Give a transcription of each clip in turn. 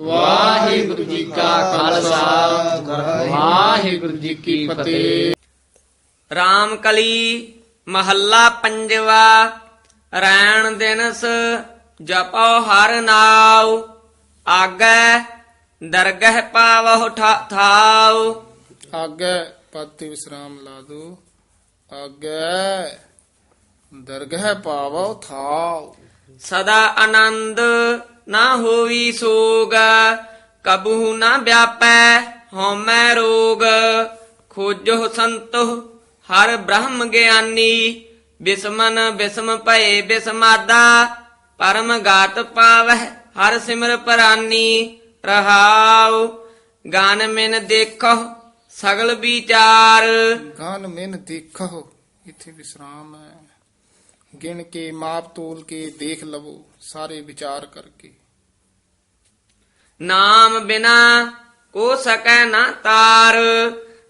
ਵਾਹਿਗੁਰੂ ਜੀ ਕਾ ਖਾਲਸਾ। ਵਾਹਿਗੁਰੂ ਜੀ ਕੀ ਫਤਿਹ। ਰਾਮ ਕਲੀ ਮਹੱਲਾ ਪੰਜਵਾ, ਰੈਣ ਦਿਨਸ ਜਪੋ ਹਰ ਨਾਉ, ਆਗੈ ਦਰਗਹਿ ਪਾਵਹੁ ਠਾ- ਥਾਉ। ਆਗੇ ਪਤੀ ਵਿਸਰਾਮ ਲਾ ਦੋ ਆਗੇ ਦਰਗਹਿ ਪਾਵੋ ਥਾਉ। ਸਦਾ ਆਨੰਦ ਨਾ ਹੋਵੀ ਸੋਗ ਕਬੂ ਨਾ ਵਿਆਪੈ ਹਉਮੈ ਰੋਗ। ਖੋਜੋ ਸੰਤੋ ਹਰ ਬ੍ਰਹਮ ਗਿਆਨੀ, ਬਿਸਮਨ ਬਿਸਮ ਭਏ ਬਿਸਮਾਦਾ। ਪਰਮ ਗਾਤ ਪਾਵਹਿ ਹਰ ਸਿਮਰ ਪਰਾਨੀ, ਰਹਾਉ ਗਾਨ ਮਿਨ ਦੇਖੋ ਸਗਲ ਵਿਚਾਰ। ਗਾਨ ਮਿਨ ਦੇਖੋ ਇੱਥੇ ਵਿਸਰਾਮ ਹੈ। ਗਿਣ ਕੇ, ਮਾਪ ਤੋਲ ਕੇ, ਦੇਖ ਲਵੋ, ਸਾਰੇ ਵਿਚਾਰ ਕਰਕੇ। ਨਾਮ ਬਿਨਾ ਕੋ ਸਕੈ ਨਾ ਤਾਰ,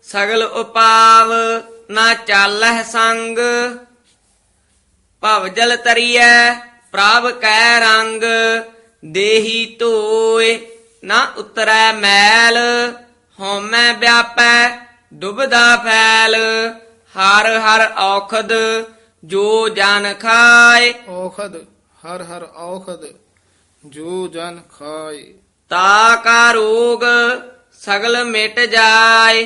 ਸਗਲ ਉਪਾਵ ਨਾ ਚਾਲਹਿ ਸੰਗ। ਭਵ ਜਲ ਤਰੀਐ ਪ੍ਰਭ ਕੈ ਰੰਗ, ਦੇਹੀ ਧੋਏ ਨਾ ਉਤਰੈ ਮੈਲ। ਹਉਮੈ ਵਿਆਪੈ ਦੁਬਦਾ ਫੈਲ, ਹਰ ਹਰ ਔਖਦ ਜੋ ਜਨ ਖਾਏ ਔਖਦ ਹਰ ਹਰ ਔਖਦ ਜੋ ਜਨ ਖਾਏ। ਤਾ ਕਾ ਰੋਗ ਸਗਲ ਮਿਟ ਜਾਏ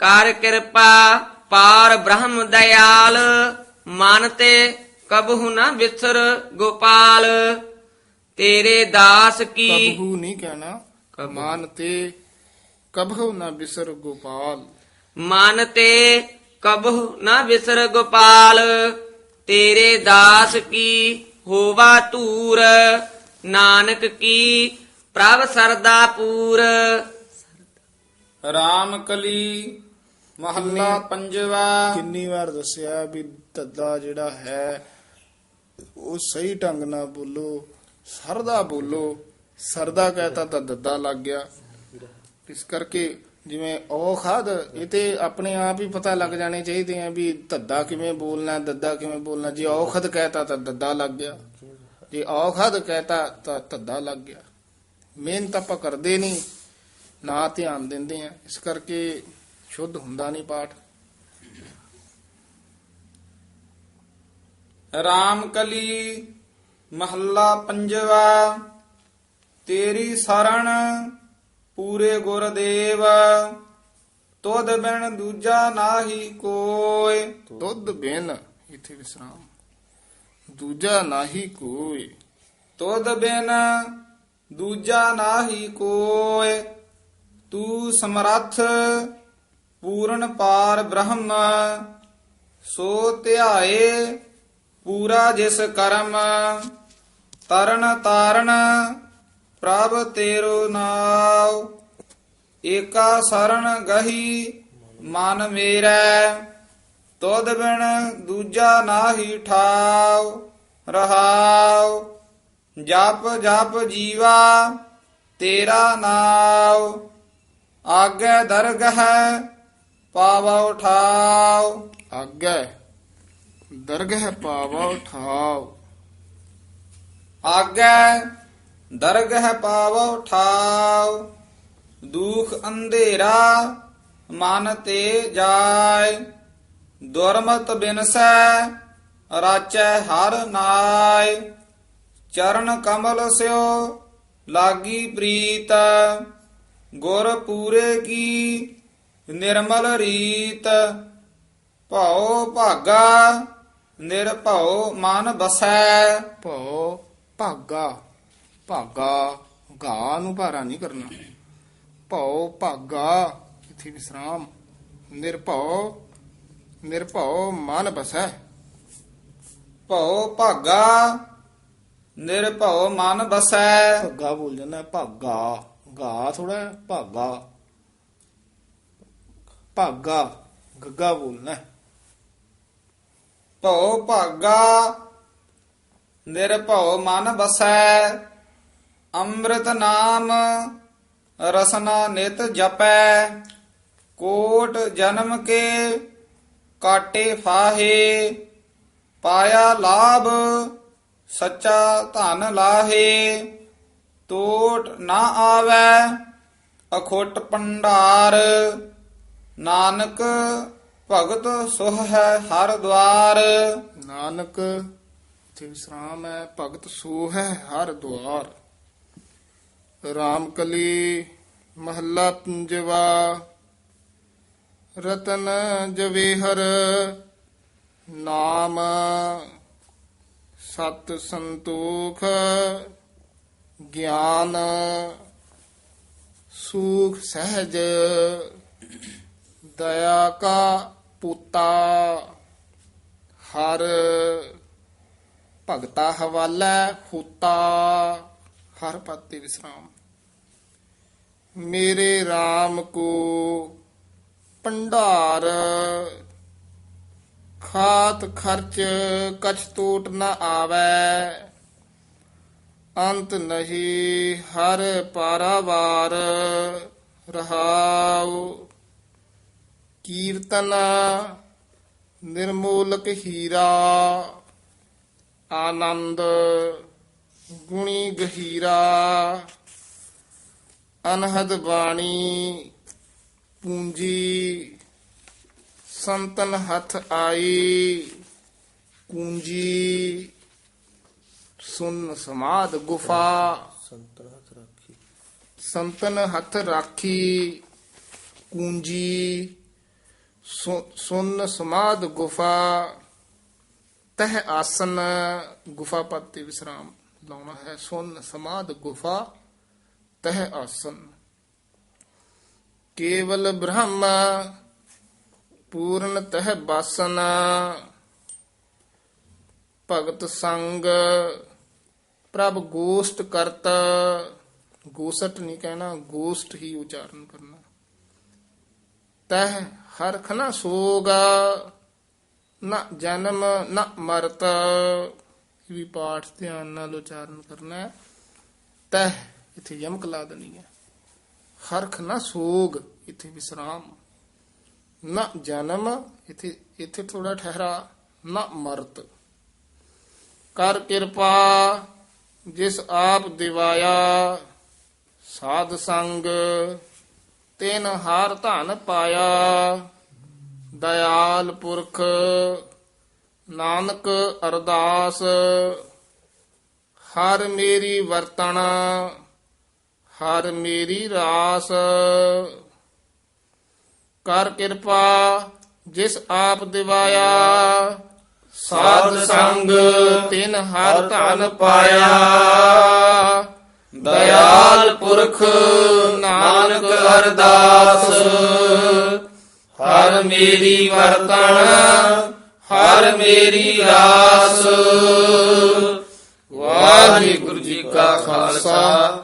ਕਰ ਕਿਰਪਾ ਪਾਰ ਬ੍ਰਹਮ ਦਇਆਲ ਮਨ ਤੇ ਕਬਹੁ ਨ ਵਿਸਰ ਗੋਪਾਲ। ਤੇਰੇ ਦਾਸ ਕੀ ਕਬਹੂ ਨਹੀਂ ਕਹਿਣਾ ਮਾਨ ਤੇ ਕਬਹੂ ਨਾ ਬਿਸਰ ਗੋਪਾਲ। ਮਨ ਤੇ ਕਬਹੁ ਨ ਵਿਸਰ ਗੋਪਾਲ। ਤੇਰੇ ਦਾਸ ਕੀ ਹੋਵਾ ਧੂਰ? ਨਾਨਕ ਕੀ ਪ੍ਰਭ ਸਰਦਾ ਪੂਰ? ਰਾਮ ਕਲੀ ਮਹੱਲਾ ਪੰਜਵਾ। ਕਿੰਨੀ ਵਾਰ ਦੱਸਿਆ ਵੀ ਧੱਦਾ ਜਿਹੜਾ ਹੈ ਉਹ ਸਹੀ ਢੰਗ ਨਾਲ ਬੋਲੋ ਸਰਦਾ ਬੋਲੋ। ਸਰਦਾ ਕਹਤਾ ਤਾਂ ਦੱਦਾ ਲੱਗ ਗਿਆ। ਇਸ ਕਰਕੇ ਜਿਵੇਂ ਉਹ ਖਾਦ, ਇਹ ਤੇ ਆਪਣੇ ਆਪ ਹੀ ਪਤਾ ਲੱਗ ਜਾਣੇ ਚਾਹੀਦੇ ਆ ਵੀ ਧੱਦਾ ਕਿਵੇਂ ਬੋਲਣਾ, ਦੱਦਾ ਕਿਵੇਂ ਬੋਲਣਾ। ਜੇ ਔਖਦ ਕਹਤਾ ਤਾਂ ਦੱਦਾ ਲੱਗ ਗਿਆ। ਜੇ ਔਖਦ ਕਹਤਾ ਤਾਂ ਧੱਦਾ ਲੱਗ ਗਿਆ। ਮਿਹਨਤ ਆਪਾਂ ਕਰਦੇ ਨਹੀਂ, ਨਾ ਧਿਆਨ ਦਿੰਦੇ ਆ। ਇਸ ਕਰਕੇ ਸ਼ੁੱਧ ਹੁੰਦਾ ਨਹੀਂ ਪਾਠ। ਰਾਮ ਕਲੀ ਮਹੱਲਾ ਪੰਜਵਾ, ਤੇਰੀ ਸਰਣ ਪੂਰੇ ਗੁਰਦੇਵ ਤੁਧ ਬਿਨ ਦੂਜਾ ਨਾਹੀ ਕੋਇ। ਦੁੱਧ ਬਿਨ ਇਥੇ ਵਿਸਰਾਮ। ਦੂਜਾ ਨਾਹੀ ਕੋਈ ਤੁਧ ਬਿਨ ਦੂਜਾ ਨਾਹੀ ਕੋਇ। ਤੂੰ ਸਮਰੱਥ ਪੂਰਨ ਪਾਰ ਬ੍ਰਹਮ ਸੋ ਧਿਆਏ ਪੂਰਾ ਜਿਸ ਕਰਮ ਤਰਨ ਤਾਰਨ ਪ੍ਰਭ ਤੇਰੋ ਨਾਉ ਏਕਾ ਸਰਣ ਗਹੀ ਮਨ ਮੇਰਾ ਤੋਦ ਬਿਨ ਦੂਜਾ ਨਾਹੀ ਠਾਉ ਰਹਾਉ ਜਪ ਜਪ ਜੀਵਾ ਤੇਰਾ ਨਾਉ ਆਗੇ ਦਰਗਹ ਪਾਵਾ ਉਠਾਉ। ਆਗੇ ਦਰਗਹ ਪਾਵਾ ਉਠਾਓ ਆਗੇ ਦਰਗਹ ਪਾਵਾ ਉਠਾਉ ਦੁਖ ਅੰਧੇਰਾ ਮਨ ਤੇ ਜਾਏ। ਦੁਰਮਤ ਬਿਨਸੈ ਰਾਚੈ ਹਰ ਨਾਏ। ਚਰਨ ਕਮਲ ਸਿਓ ਲਾਗੀ ਪ੍ਰੀਤ, ਗੁਰ ਪੂਰੇ ਕੀ ਨਿਰਮਲ ਰੀਤ। ਭਉ ਭਾਗਾ, ਨਿਰਭਉ ਮਨ ਬਸੈ। ਭਉ ਭਾਗਾ। ਭਾਗਾ ਗਾ ਨੂੰ ਭਾਰਾ ਨਹੀਂ ਕਰਨਾ। ਭਉ ਭਾਗਾ ਇਥੇ ਵਿਸਰਾਮ? ਨਿਰਭਉ ਨਿਰਭਉ ਮਨ ਬਸੈ। ਭਉ ਭਾਗਾ ਨਿਰਭਉ ਮਨ ਬਸੈ। ਭੱਗਾ ਬੋਲ ਜਾਂਦਾ ਭਾਗਾ। ਗਾ ਥੋੜਾ ਭਾਗਾ। ਭਾਗਾ ਗੱਗਾ ਬੋਲਣਾ ਭਉ ਭਾਗਾ ਨਿਰਭਉ ਮਨ ਬਸੈ। ਅੰਮ੍ਰਿਤ ਨਾਮ ਰਸਨਾ ਨਿਤ ਜਪੈ, ਕੋਟ ਜਨਮ ਕੇ ਕਾਟੇ ਫਾਹੇ, ਪਾਇਆ ਲਾਭ ਸੱਚਾ ਧਨ ਲਾਹੇ ਟੋਟ ਨਾ ਆਵੈ, ਅਖੁੱਟ ਭੰਡਾਰ, ਨਾਨਕ ਭਗਤ ਸੁਹ ਹੈ ਹਰ ਦਵਾਰ। ਨਾਨਕ ਤੇ ਵਿਸਰਾਮ ਹੈ, ਭਗਤ ਸੋ ਹੈ ਹਰ ਦੁਆਰ ਰਾਮਕਲੀ ਮਹੱਲਾ ਪੰਜਵਾ, ਰਤਨ ਜਵੇਹਰ, ਨਾਮ ਸਤ ਸੰਤੋਖ, ਗਿਆਨ ਸੁਖ ਸਹਿਜ, ਦਇਆ ਕਾ ਪੂਤਾ, ਹਰ ਭਗਤਾ ਹਵਾਲਾ ਹੂਤਾ। ਹਰ ਪਦ ਵਿਸਰਾਮ। ਮੇਰੇ RAM ਕੋ ਭੰਡਾਰ। ਖਾਤ ਖਰਚ ਕਛ ਟੋਟ ਨ ਆਵੈ। ਅੰਤ ਨਹੀਂ ਹਰ ਪਾਰਾਵਾਰ ਰਹਾਉ। ਕੀਰਤਨ ਨਿਰਮੋਲਕ ਹੀਰਾ। ਆਨੰਦ ਗੁਣੀ ਗਹੀਰਾ। ਅਨਹਦ ਬਾਣੀ ਪੂੰਜੀ ਸੰਤਨ ਹੱਥ ਆਈ ਕੂੰਜੀ ਸੁਨ ਸਮਾਦ ਗੁਫਾ ਸੰਤਨ ਹੱਥ ਰਾਖੀ। ਕੂੰਜੀ ਸੁ- ਸੁਨ ਸਮਾਦ ਗੁਫਾ ਤਹ ਆਸਨ ਗੁਫਾ ਪਦ ਤੇ ਵਿਸਰਾਮ ਲਾਉਣਾ ਹੈ। ਸੁਨ ਸਮਾਦ ਗੁਫਾ ਤਹ ਆਸਨ। ਕੇਵਲ ਬ੍ਰਹਮ ਪੂਰਨ ਤਹ ਬਾਸਨ। ਭਗਤ ਸੰਗ ਪ੍ਰਭ ਗੋਸ਼ਟ ਕਰਤਾ। ਗੋਸਟ ਨਹੀਂ ਕਹਿਣਾ, ਗੋਸ਼ਟ ਹੀ ਉਚਾਰਨ ਕਰਨਾ। ਤਹ ਹਰਖ ਨਾ ਸੋਗਾ, ਨਾ ਜਨਮ ਨਾ ਮਰਤ। ਵੀ ਪਾਠ ਧਿਆਨ ਨਾਲ ਉਚਾਰਨ ਕਰਨਾ ਹੈ। ਤਹ ਇਥੇ ਯਮਕ ਲਾ ਦੇਣੀ ਹੈ। ਹਰਖ ਨਾ ਸੋਗ, ਇਥੇ ਵਿਸਰਾਮ। ਨਾ ਜਨਮ, ਇਥੇ ਇਥੇ ਥੋੜਾ ਠਹਿਰਾ, ਨਾ ਮਰਤ। ਕਰ ਕਿਰਪਾ, ਜਿਸ ਆਪ ਦਿਵਾਇਆ, ਸਾਧ ਸੰਗ, ਤਿਨ ਹਾਰ ਧਨ ਪਾਇਆ। ਦਇਆਲ ਪੁਰਖ, ਨਾਨਕ ਅਰਦਾਸ, ਹਰ ਮੇਰੀ ਵਰਤਣਾ। ਹਰ ਮੇਰੀ ਰਾਸ। ਕਰ ਕਿਰਪਾ ਜਿਸ ਆਪ ਦਿਵਾਇਆ, ਸਾਧ ਸੰਗ ਤਿਨ ਹਰ ਧਨ ਪਾਇਆ। ਦਇਆਲ ਪੁਰਖ ਨਾਨਕ ਅਰਦਾਸ, ਹਰ ਮੇਰੀ ਵਰਤਣ, ਹਰ ਮੇਰੀ ਰਾਸ। ਵਾਹਿਗੁਰੂ ਜੀ ਕਾ ਖਾਲਸਾ।